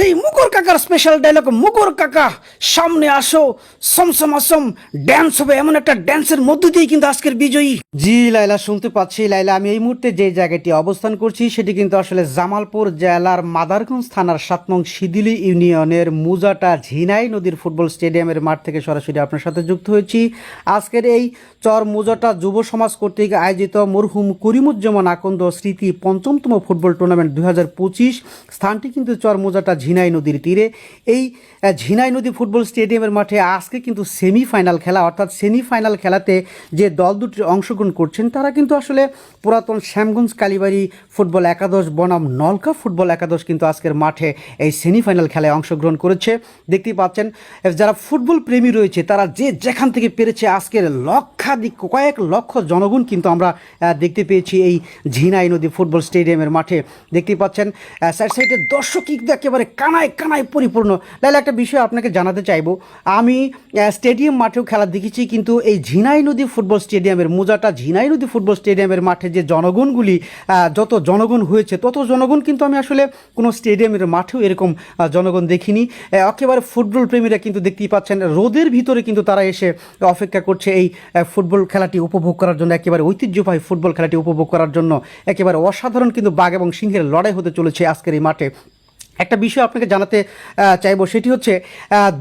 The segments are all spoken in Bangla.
সেই মুকুর কাকার স্পেশাল ডায়লগ মুকুর কাকা, সামনে আসো, সমসম আসম ড্যান্স হবে, এমন একটা ড্যান্সের মধ্য দিয়ে কিন্তু আজকের বিজয়ী। জি লাইলা শুনতে পাচ্ছি। লাইলা আমি এই মুহূর্তে যে জায়গাটি অবস্থান করছি, সেটি কিন্তু আসলে জামালপুর জেলার মাদারগঞ্জ থানার সাত নং সিদিলি ইউনিয়নের মুজাটা ঝিনাই নদীর ফুটবল স্টেডিয়ামের মাঠ থেকে সরাসরি আপনার সাথে যুক্ত হয়েছি। আজকের এই চর মুজাটা যুব সমাজ কর্তৃক আয়োজিত মরহুম করিমুজ্জামান আকন্দ স্মৃতি পঞ্চমতম ফুটবল টুর্নামেন্ট দুই হাজার পঁচিশ। স্থানটি কিন্তু চর মুজাটা ঝিনাই নদীর তীরে। এই ঝিনাই নদী ফুটবল স্টেডিয়ামের মাঠে আজকে কিন্তু সেমিফাইনাল খেলা, অর্থাৎ সেমিফাইনাল খেলাতে যে দল দুটি অংশগ্রহণ করছেন, তারা কিন্তু আসলে পুরাতন শ্যামগঞ্জ কালীবাড়ি ফুটবল একাদশ, বনাম নলকা ফুটবল একাদশ কিন্তু আজকের মাঠে এই সেমিফাইনাল খেলায় অংশগ্রহণ করেছে। দেখতেই পাচ্ছেন যারা ফুটবল প্রেমী রয়েছে, তারা যে যেখান থেকে পেরেছে আজকের লক্ষাধিক, কয়েক লক্ষ জনগণ কিন্তু আমরা দেখতে পেয়েছি এই ঝিনাই নদী ফুটবল স্টেডিয়ামের মাঠে। দেখতেই পাচ্ছেন সাইড সাইডে দর্শক একেবারে কানায় কানায় পরিপূর্ণ। লাইলা একটা বিষয় আপনাকে জানাতে চাইব। আমি স্টেডিয়াম মাঠেও খেলা দেখেছি, কিন্তু এই ঝিনাই নদী ফুটবল স্টেডিয়ামের মোজাটা, ঝিনাই নদী ফুটবল স্টেডিয়ামের মাঠে যে জনগণগুলি যত জনগণ হয়েছে, তত জনগণ কিন্তু আমি আসলে কোনো স্টেডিয়ামের মাঠেও এরকম জনগণ দেখিনি। একেবারে ফুটবল প্রেমীরা কিন্তু দেখতেই পাচ্ছেন, রোদের ভিতরে কিন্তু তারা এসে অপেক্ষা করছে এই ফুটবল খেলাটি উপভোগ করার জন্য, একেবারে ঐতিহ্যবাহী ফুটবল খেলাটি উপভোগ করার জন্য। একেবারে অসাধারণ কিন্তু বাঘ এবং সিংহের লড়াই হতে চলেছে আজকের এই মাঠে। একটা বিষয় আপনাকে জানাতে চাইব, সেটি হচ্ছে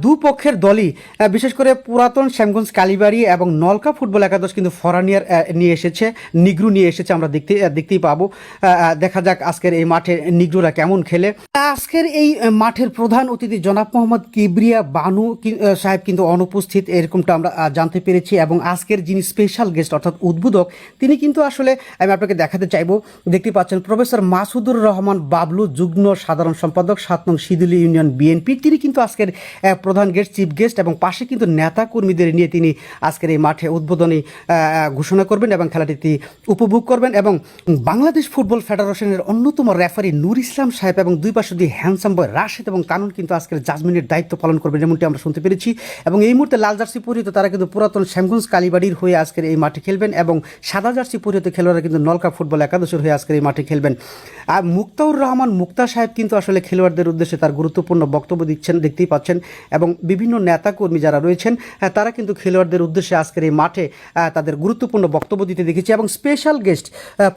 দুপক্ষের দলই বিশেষ করে পুরাতন শ্যামগঞ্জ, কালীবাড়ি এবং নলকা ফুটবল একাদশ কিন্তু ফরানিয়ার নিয়ে এসেছে, নিগ্রু নিয়ে এসেছে, আমরা দেখতে দেখতেই পাবো। দেখা যাক আজকের এই মাঠে নিগ্রুরা কেমন খেলে। আজকের এই মাঠের প্রধান অতিথি জনাব মোহাম্মদ কিবরিয়া বানু সাহেব কিন্তু অনুপস্থিত, এরকমটা আমরা জানতে পেরেছি এবং আজকের যিনি স্পেশাল গেস্ট অর্থাৎ উদ্বোধক, তিনি কিন্তু আসলে আমি আপনাকে দেখাতে চাইব। দেখতে পাচ্ছেন, প্রফেসর মাসুদুর রহমান বাবলু, যুগ্ম সাধারণ সম্পাদক। সাত নং সিদুলি ইউনিয়ন বিএনপি। তিনি কিন্তু আজকের প্রধান গেস্ট, চিফ গেস্ট এবং পাশে কিন্তু নেতা কর্মীদের নিয়ে তিনি আজকের এই মাঠে উদ্বোধনী ঘোষণা করবেন এবং খেলাটি উপভোগ করবেন এবং বাংলাদেশ ফুটবল ফেডারেশনের অন্যতম রেফারি নূর ইসলাম সাহেব এবং দুই পাশে দুই হ্যান্ডসাম বয় রাশেদ এবং কানুন কিন্তু আজকের জাজমিনের দায়িত্ব পালন করবেন যেমনটি আমরা শুনতে পেরেছি। এবং এই মুহূর্তে লাল জার্সি পরিহিত তারা কিন্তু পুরাতন শ্যামগঞ্জ কালীবাড়ির হয়ে আজকের এই মাঠে খেলবেন এবং সাদা জার্সি পরিহিত খেলোয়াড়রা কিন্তু নলকা ফুটবল একাদশের হয়ে আজকের এই মাঠে খেলবেন। আর মুক্তাউর রহমান মুক্তা সাহেব কিন্তু আসলে খেলোয়াড়দের উদ্দেশ্যে তার গুরুত্বপূর্ণ বক্তব্য দিচ্ছেন দেখতেই পাচ্ছেন এবং বিভিন্ন নেতাকর্মী যারা রয়েছেন তারা কিন্তু খেলোয়াড়দের উদ্দেশ্যে আজকের এই মাঠে তাদের গুরুত্বপূর্ণ বক্তব্য দিতে দেখেছি এবং special guest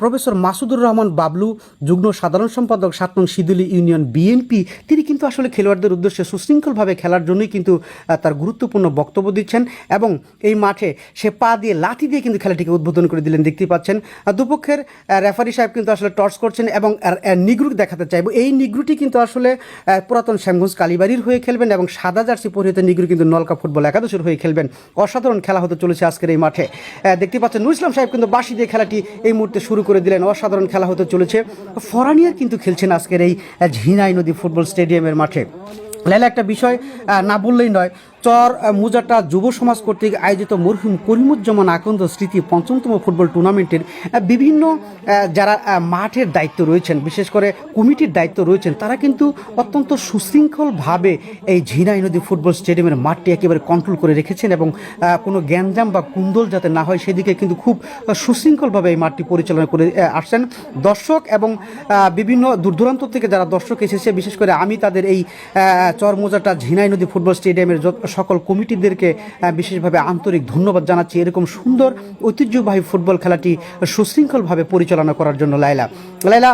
professor Masudur Rahman Bablu যুগ্ম সাধারণ সম্পাদক সাত নং সিদুলি ইউনিয়ন বিএনপি তিনি কিন্তু আসলে খেলোয়াড়দের উদ্দেশ্যে সুশৃঙ্খলভাবে খেলার জন্যই কিন্তু তার গুরুত্বপূর্ণ বক্তব্য দিচ্ছেন এবং এই মাঠে সে পা দিয়ে লাথি দিয়ে কিন্তু খেলাটিকে উদ্বোধন করে দিলেন দেখতেই পাচ্ছেন। দুপক্ষের রেফারি সাহেব কিন্তু আসলে টর্চ করছেন এবং আর, আহ, নিগ্রু দেখাতে চাইব। এই নিগ্রুটি কিন্তু আসলে আহ, পুরাতন শ্যামগঞ্জ কালীবাড়ির হয়ে খেলবেন এবং সাদা জার্সি পরিহিত নিগ্রু কিন্তু নলকা ফুটবল একাদশের হয়ে খেলবেন। অসাধারণ খেলা হতে চলেছে আজকের এই মাঠে। দেখতে পাচ্ছেন নুর ইসলাম সাহেব কিন্তু বাসি দিয়ে খেলাটি এই মুহূর্তে শুরু করে দিলেন। অসাধারণ খেলা হতে চলেছে। ফরানিয়ার কিন্তু খেলছেন আজকের এই ঝিনাই নদী ফুটবল স্টেডিয়ামের মাঠে। লাইলে একটা বিষয় না বললেই নয় চর মুজাটা যুব সমাজ কর্তৃক আয়োজিত মরহুম করিমুজ্জামান আকন্দ স্মৃতি পঞ্চমতম ফুটবল টুর্নামেন্টের বিভিন্ন যারা মাঠের দায়িত্ব রয়েছেন, বিশেষ করে কমিটির দায়িত্ব রয়েছেন, তারা কিন্তু অত্যন্ত সুশৃঙ্খলভাবে এই ঝিনাই নদী ফুটবল স্টেডিয়ামের মাঠটি একেবারে কন্ট্রোল করে রেখেছেন এবং কোনো গ্যাঞ্জাম বা কুন্দল যাতে না হয়, সেদিকে কিন্তু খুব সুশৃঙ্খলভাবে এই মাঠটি পরিচালনা করে আসছেন। দর্শক এবং বিভিন্ন দূর দূরান্ত থেকে যারা দর্শক এসেছে, বিশেষ করে আমি তাদের এই চর চরমোজাটা ঝিনাই নদী ফুটবল স্টেডিয়ামের সকল কমিটিদেরকে বিশেষভাবে আন্তরিক ধন্যবাদ জানাচ্ছি। এরকম সুন্দর, ঐতিহ্যবাহী ফুটবল খেলাটি সুশৃঙ্খলভাবে পরিচালনা করার জন্য লাইলা লাইলা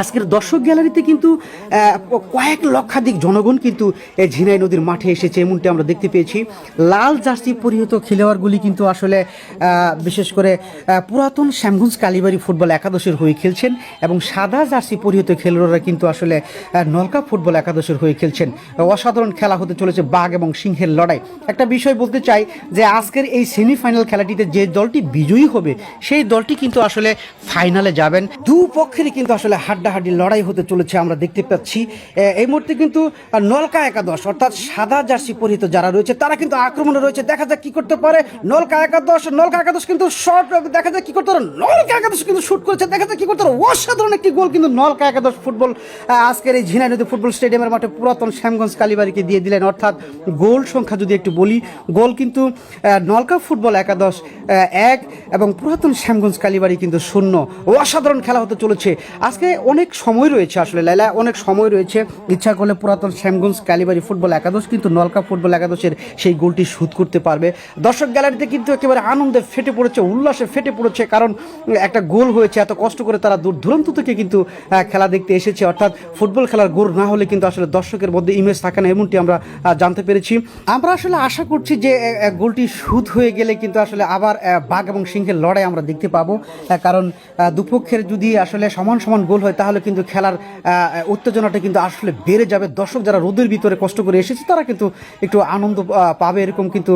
আজকের দর্শক গ্যালারিতে কিন্তু কয়েক লক্ষাধিক জনগণ কিন্তু এই ঝিনাই নদীর মাঠে এসেছে, এমনটি আমরা দেখতে পেয়েছি। লাল জার্সি পরিহিত খেলোয়াড়গুলি কিন্তু আসলে বিশেষ করে পুরাতন শ্যামগঞ্জ কালীবাড়ি ফুটবল একাদশের হয়ে খেলছেন এবং সাদা জার্সি পরিহিত খেলোয়াড়রা কিন্তু আসলে নলকা ফুটবল একাদশের হয়ে খেলছেন। অসাধারণ খেলা হতে চলেছে বাঘ এবং সিংহের লড়াই। একটা বিষয় বলতে চাই যে আজকের এই সেমিফাইনাল খেলাটিতে যে দলটি বিজয়ী হবে, সেই দলটি কিন্তু আসলে ফাইনালে যাবেন। দু পক্ষেরই কিন্তু আসলে হাড্ডাহাড্ডি লড়াই হতে চলেছে আমরা দেখতে পাচ্ছি। এই মুহূর্তে কিন্তু নলকা একাদশ, অর্থাৎ সাদা জার্সি পরিহিত যারা রয়েছে, তারা কিন্তু আক্রমণে রয়েছে। দেখা যাক কি করতে পারে নলকা একাদশ নলকা একাদশ কিন্তু শর্ট দেখা যাক কি করতে পারে নলকা একাদশ কিন্তু শুট করেছে। দেখা যাক কি করতে পারে। অসাধারণ একটি গোল কিন্তু নলকা একাদশ ফুটবল আজকের এই ঝিনাই নদী ফুটবল স্টেডিয়ামের মাঠে পুরাতন শ্যামগঞ্জ কালীবাড়িকে দিয়ে দিলেন। অর্থাৎ গোল সংখ্যা যদি একটু বলি, গোল কিন্তু নলকা ফুটবল একাদশ এক এবং পুরাতন শ্যামগঞ্জ কালীবাড়ি কিন্তু শূন্য। অসাধারণ খেলা হতে চলেছে। আজকে অনেক সময় রয়েছে আসলে লাইলা অনেক সময় রয়েছে। ইচ্ছা করলে পুরাতন শ্যামগঞ্জ কালীবাড়ি ফুটবল একাদশ, কিন্তু নলকা ফুটবল একাদশের সেই গোলটি শুধ করতে পারবে। দর্শক গ্যালারিতে কিন্তু একেবারে আনন্দে ফেটে পড়েছে, উল্লাসে ফেটে পড়েছে, কারণ একটা গোল হয়েছে, এত কষ্ট করে তারা দূর, দূরান্ত থেকে কিন্তু খেলা দেখতে এসেছে। অর্থাৎ ফুটবল খেলার গোল না হলে কিন্তু আসলে দর্শকের মধ্যে ইমেজ থাকে না, এমনটি আমরা জানতে পেরেছি। আমরা আসলে আশা করছি যে গোলটি শুধ হয়ে গেলে কিন্তু আসলে আবার বাঘ এবং সিংহের লড়াই আমরা দেখতে পাবো। কারণ দুপক্ষের যদি আসলে সমান সমান গোল হয় তাহলে কিন্তু খেলার উত্তেজনাটা কিন্তু আসলে বেড়ে যাবে। দর্শক যারা রোদের ভিতরে কষ্ট করে এসেছে, তারা কিন্তু একটু আনন্দ পাবে এরকম কিন্তু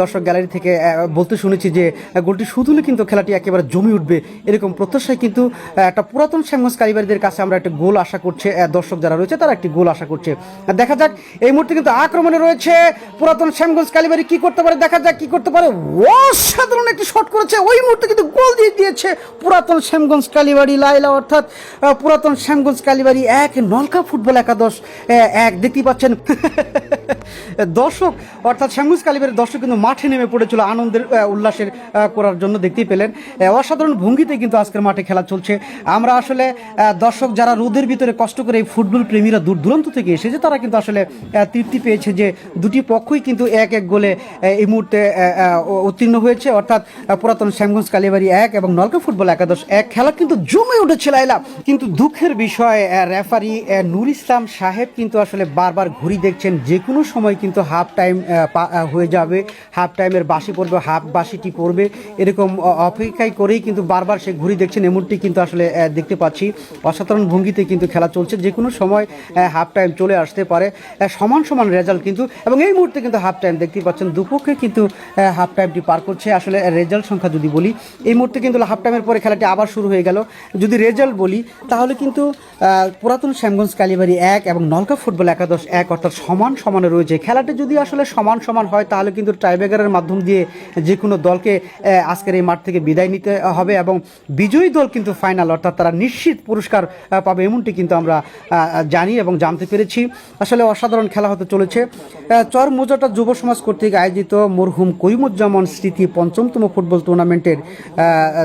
দর্শক গ্যালারি থেকে বলতে শুনেছি যে গোলটি শুধু হলে কিন্তু খেলাটি একেবারে জমে উঠবে এরকম প্রত্যাশায় কিন্তু একটা পুরাতন শ্যামগঞ্জ কারিবারীদের কাছে আমরা একটা গোল আশা করছে দর্শক যারা রয়েছে তারা একটি গোল আশা করছে। দেখা যাক, এই মুহূর্তে কিন্তু আক্রমণে রয়েছে পুরাতন শ্যামগঞ্জ কালীবাড়ি কি করতে পারে? দেখা যাক কি করতে পারে। অসাধারণ একটি শট করেছে। ওই মুহূর্তে কিন্তু গোল দিয়ে দিয়েছে পুরাতন শ্যামগঞ্জ কালীবাড়ি লাইলা, অর্থাৎ পুরাতন শ্যামগঞ্জ কালীবাড়ি এক, নলকা ফুটবল একাদশ এক, দেখতেই পাচ্ছেন। দর্শক, অর্থাৎ শ্যামগঞ্জ কালীবাড়ির দর্শক কিন্তু মাঠে নেমে পড়েছিল আনন্দের উল্লাসের করার জন্য দেখতেই পেলেন। অসাধারণ ভঙ্গিতে কিন্তু আজকের মাঠে খেলা চলছে। আমরা আসলে দর্শক যারা রোদের ভিতরে কষ্ট করে এই ফুটবল প্রেমীরা দূর দূরান্ত থেকে এসেছে, তারা কিন্তু আসলে তৃপ্তি পেয়েছে যে দুটি পক্ষই কিন্তু এক এক গোলে এই মুহূর্তে উত্তীর্ণ হয়েছে। অর্থাৎ পুরাতন শ্যামগঞ্জ কালীবাড়ি এক এবং নলকা ফুটবল একাদশ এক খেলা কিন্তু জমে উঠেছে লাইলা কিন্তু দুঃখের বিষয় রেফারি নুর ইসলাম সাহেব কিন্তু আসলে বারবার ঘুরি দেখছেন। যে কোনো সময় কিন্তু হাফ টাইম হয়ে যাবে। হাফ টাইমের বাসি পড়বে হাফ বাসিটি পড়বে। এরকম অপেক্ষায় করেই কিন্তু বারবার সে ঘুরি দেখছেন, এমনটি কিন্তু আসলে দেখতে পাচ্ছি। অসাধারণ ভঙ্গিতে কিন্তু খেলা চলছে। যে কোনো সময় হাফ টাইম চলে আসতে পারে। সমান সমান রেজাল্ট কিন্তু, এবং এই মুহূর্তে কিন্তু হাফ টাইম দেখতে পাচ্ছেন। দুপক্ষে কিন্তু হাফ টাইমটি পার করছে। আসলে রেজাল্ট সংখ্যা যদি বলি, এই মুহূর্তে কিন্তু হাফ টাইমের পরে খেলাটি আবার শুরু হয়ে গেল। যদি রেজাল্ট বলি, তাহলে কিন্তু আহ, পুরাতন শ্যামগঞ্জ কালীবাড়ি এক এবং নলকা ফুটবল একাদশ এক অর্থাৎ সমান সমানে রয়েছে। খেলাটি যদি আসলে সমান সমান হয়, তাহলে কিন্তু টাইব্রেকারের মাধ্যম দিয়ে যে কোনো দলকে আজকের এই মাঠ থেকে বিদায় নিতে হবে এবং বিজয়ী দল কিন্তু ফাইনাল অর্থাৎ তারা নিশ্চিত পুরস্কার পাবে এমনটি কিন্তু আমরা জানি এবং জানতে পেরেছি। আসলে অসাধারণ খেলা হতে চলেছে। চর মোজাটা যুব সমাজ কর্তৃক আয়োজিত মরহুম করিমুজ্জামান স্মৃতি পঞ্চমতম ফুটবল টুর্নামেন্টের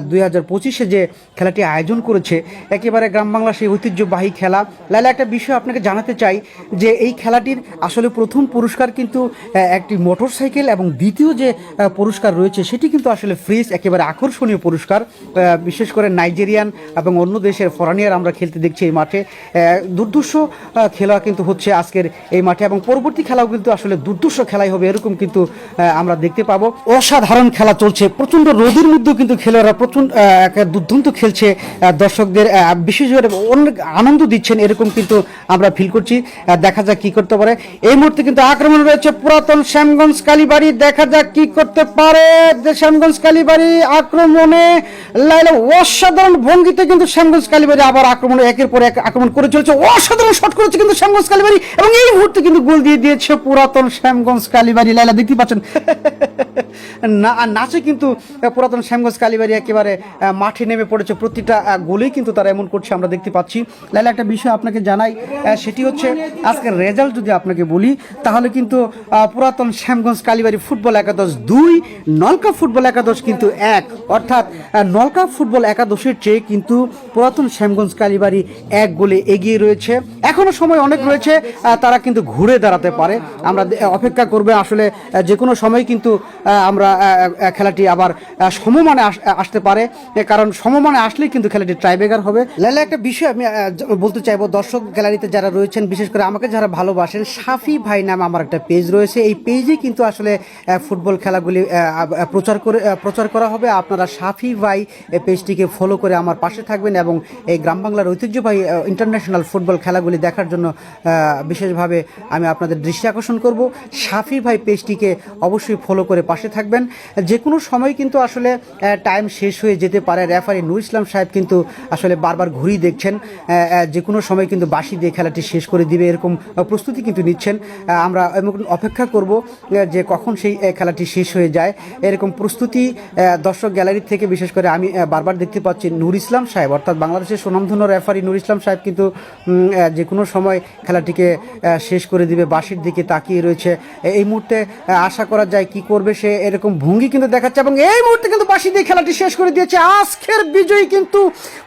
দুই হাজার পঁচিশে যে খেলাটি আয়োজন করেছে, একেবারে গ্রাম বাংলা সেই ঐতিহ্যবাহী খেলা। লাইলা একটা বিষয় আপনাকে জানাতে চাই যে এই খেলাটির আসলে প্রথম পুরস্কার কিন্তু একটি মোটর সাইকেল এবং দ্বিতীয় যে পুরস্কার রয়েছে সেটি কিন্তু আসলে ফ্রিজ একেবারে আকর্ষণীয় পুরস্কার। বিশেষ করে নাইজেরিয়ান এবং অন্য দেশের ফরানিয়ার আমরা খেলতে দেখছি এই মাঠে। দুর্ধর্ষ খেলা কিন্তু হচ্ছে আজকের এই মাঠে এবং পরবর্তী খেলাও কিন্তু আসলে দুর্ধর্ষ খেলাই হবে এরকম কিন্তু আমরা দেখতে পাবো। অসাধারণ খেলা চলছে প্রচণ্ড রোদের মধ্যেও কিন্তু খেলোয়াড়রা প্রচণ্ড আহ, দুর্দান্ত খেলছে দর্শকদের বিশেষ করে অনেক আনন্দ দিচ্ছেন, এরকম কিন্তু আমরা ফিল করছি। দেখা যাক কি করতে পারে। এই মুহূর্তে কিন্তু আক্রমণ রয়েছে পুরাতন শ্যামগঞ্জ কালীবাড়ি। দেখা যাক কি করতে পারে শ্যামগঞ্জ কালীবাড়ি আক্রমণে। লাইলা, অসাধারণ ভঙ্গিতে কিন্তু শ্যামগঞ্জ কালীবাড়ি আবার আক্রমণে, একের পর এক আক্রমণ করে চলেছে। অসাধারণ শট করেছে কিন্তু শ্যামগঞ্জ কালীবাড়ি। এবং এই মুহূর্তে কিন্তু গোল দিয়ে দিয়েছে পুরাতন শ্যামগঞ্জ কালীবাড়ি। লাইলা দেখতে পাচ্ছেন। না নাচে কিন্তু পুরাতন শ্যামগঞ্জ কালীবাড়ি একেবারে মাঠে নেমে পড়েছে। প্রতিটা গোলেই কিন্তু তারা এমন করছে, আমরা দেখতে পাচ্ছি। লাইলা একটা বিষয় আপনাকে জানাই সেটি হচ্ছে আজকের রেজাল্ট যদি আপনাকে বলি, তাহলে কিন্তু পুরাতন শ্যামগঞ্জ কালীবাড়ি ফুটবল একাদশ দুই, নলকা ফুটবল একাদশ কিন্তু এক। অর্থাৎ নলকা ফুটবল একাদশের চেয়ে কিন্তু পুরাতন শ্যামগঞ্জ কালীবাড়ি এক গোলে এগিয়ে রয়েছে। এখনও সময় অনেক রয়েছে তারা কিন্তু ঘুরে দাঁড়াতে পারে। আমরা অপেক্ষা করবে আসলে যে কোনো সময় কিন্তু আমরা খেলাটি আবার সমমানে আস- আসতে পারে। কারণ সমমানে আসলেই কিন্তু খেলাটি ট্রাইবেগার হবে। লাইলা একটা বিষয় আমি বলতে চাইব, দর্শক গ্যালারিতে যারা রয়েছেন, বিশেষ করে আমাকে যারা ভালোবাসেন সাফি ভাই নাম আমার একটা পেজ রয়েছে। এই পেজে কিন্তু আসলে ফুটবল খেলাগুলি প্রচার করে প্রচার করা হবে। আপনারা সাফি ভাই পেজটিকে ফলো করে আমার পাশে থাকবেন এবং এই গ্রাম বাংলার ঐতিহ্যবাহী ইন্টারন্যাশনাল ফুটবল খেলাগুলি দেখার জন্য বিশেষভাবে আমি আপনাদের দৃষ্টি আকর্ষণ করব। সাফি ভাই পেজটিকে অবশ্যই ফলো করে পাশে থাকবেন। যে কোনো সময় কিন্তু আসলে টাইম শেষ হয়ে যেতে পারে। রেফারি নুর ইসলাম সাহেব কিন্তু আসলে বারবার ঘুরি দেখছেন। যে কোনো সময় কিন্তু বাসি দিয়ে খেলাটি শেষ করে দিবে এরকম প্রস্তুতি কিন্তু নিচ্ছেন। আমরা অপেক্ষা করব যে কখন সেই খেলাটি শেষ হয়ে যায়। এরকম প্রস্তুতি দর্শক গ্যালারি থেকে বিশেষ করে আমি বারবার দেখতে পাচ্ছি নূর ইসলাম সাহেব, অর্থাৎ বাংলাদেশের সুনামধন্য রেফারি নূর ইসলাম সাহেব কিন্তু যে কোনো সময় খেলাটিকে শেষ করে দিবে বাসির দিকে তাকিয়ে রয়েছে। এই মুহূর্তে আশা করা যায় কি করবে সে এরকম ভঙ্গি কিন্তু দেখাচ্ছে এবং এই মুহূর্তে কিন্তু বাসি দিয়ে খেলাটি শেষ করে দিয়েছে। আজকের বিজয়ী কিন্তু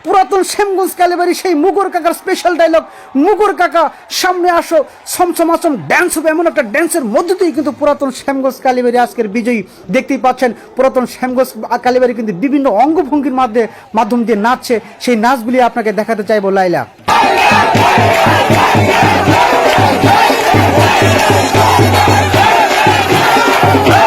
পুরাতন শ্যামগঞ্জ কালেবারি সেই মুগর কাকার স্পেশাল ডায়লগ মুগর কাকা, সামনে আসো সমসম আসম ড্যান্স হবে, এমন একটা ড্যান্সের মধ্য দিয়ে কিন্তু পুরাতন শ্যামগঞ্জ কালীবাড়ি আজকের বিজয়ী দেখতেই পাচ্ছেন পুরাতন শ্যামগঞ্জ কালীবাড়ি কিন্তু বিভিন্ন অঙ্গভঙ্গির মাধ্যমে মাধ্যম দিয়ে নাচছে সেই নাচগুলি আপনাকে দেখাতে চাইব, লাইলা Hey!